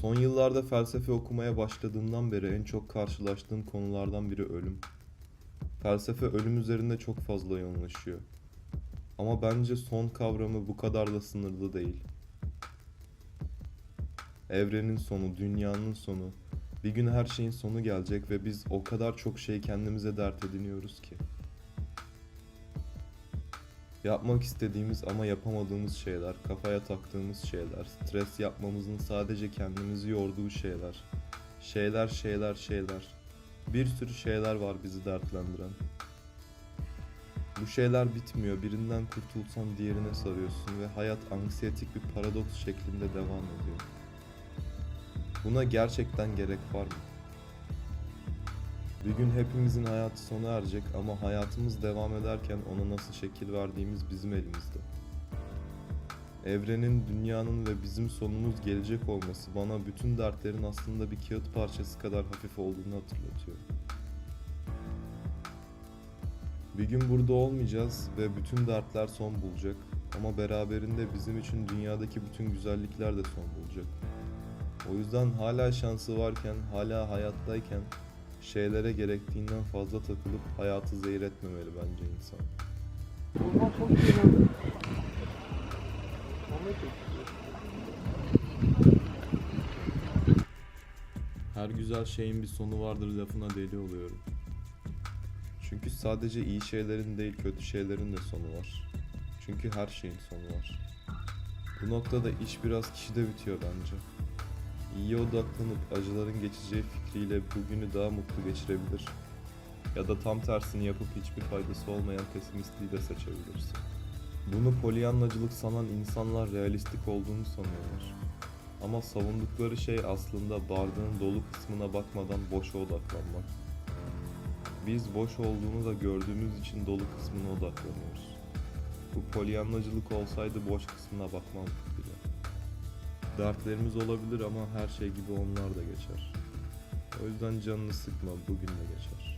Son yıllarda felsefe okumaya başladığımdan beri en çok karşılaştığım konulardan biri ölüm. Felsefe ölüm üzerinde çok fazla yoğunlaşıyor. Ama bence son kavramı bu kadar da sınırlı değil. Evrenin sonu, dünyanın sonu, bir gün her şeyin sonu gelecek ve biz o kadar çok şey kendimize dert ediniyoruz ki. Yapmak istediğimiz ama yapamadığımız şeyler, kafaya taktığımız şeyler, stres yapmamızın sadece kendimizi yorduğu şeyler. Şeyler, şeyler, şeyler. Bir sürü şeyler var bizi dertlendiren. Bu şeyler bitmiyor. Birinden kurtulsan diğerine sarıyorsun ve hayat anksiyetik bir paradoks şeklinde devam ediyor. Buna gerçekten gerek var mı? Bir gün hepimizin hayatı sona erecek ama hayatımız devam ederken ona nasıl şekil verdiğimiz bizim elimizde. Evrenin, dünyanın ve bizim sonumuz gelecek olması bana bütün dertlerin aslında bir kağıt parçası kadar hafif olduğunu hatırlatıyor. Bir gün burada olmayacağız ve bütün dertler son bulacak ama beraberinde bizim için dünyadaki bütün güzellikler de son bulacak. O yüzden hala şansı varken, hala hayattayken şeylere gerektiğinden fazla takılıp hayatı zehir etmemeli bence insan. Bundan çok oldu. Her güzel şeyin bir sonu vardır lafına deli oluyorum. Çünkü sadece iyi şeylerin değil kötü şeylerin de sonu var. Çünkü her şeyin sonu var. Bu noktada iş biraz kişide bitiyor bence. İyiye odaklanıp acıların geçeceği fikriyle bugünü daha mutlu geçirebilir. Ya da tam tersini yapıp hiçbir faydası olmayan pesimistliği de seçebilirsin. Bunu polyanlacılık sanan insanlar realistik olduğunu sanıyorlar. Ama savundukları şey aslında bardağın dolu kısmına bakmadan boşa odaklanmak. Biz boş olduğunu da gördüğümüz için dolu kısmına odaklanıyoruz. Bu polyanlacılık olsaydı boş kısmına bakmazdık bile. Dertlerimiz olabilir ama her şey gibi onlar da geçer. O yüzden canını sıkma, bugün de geçer.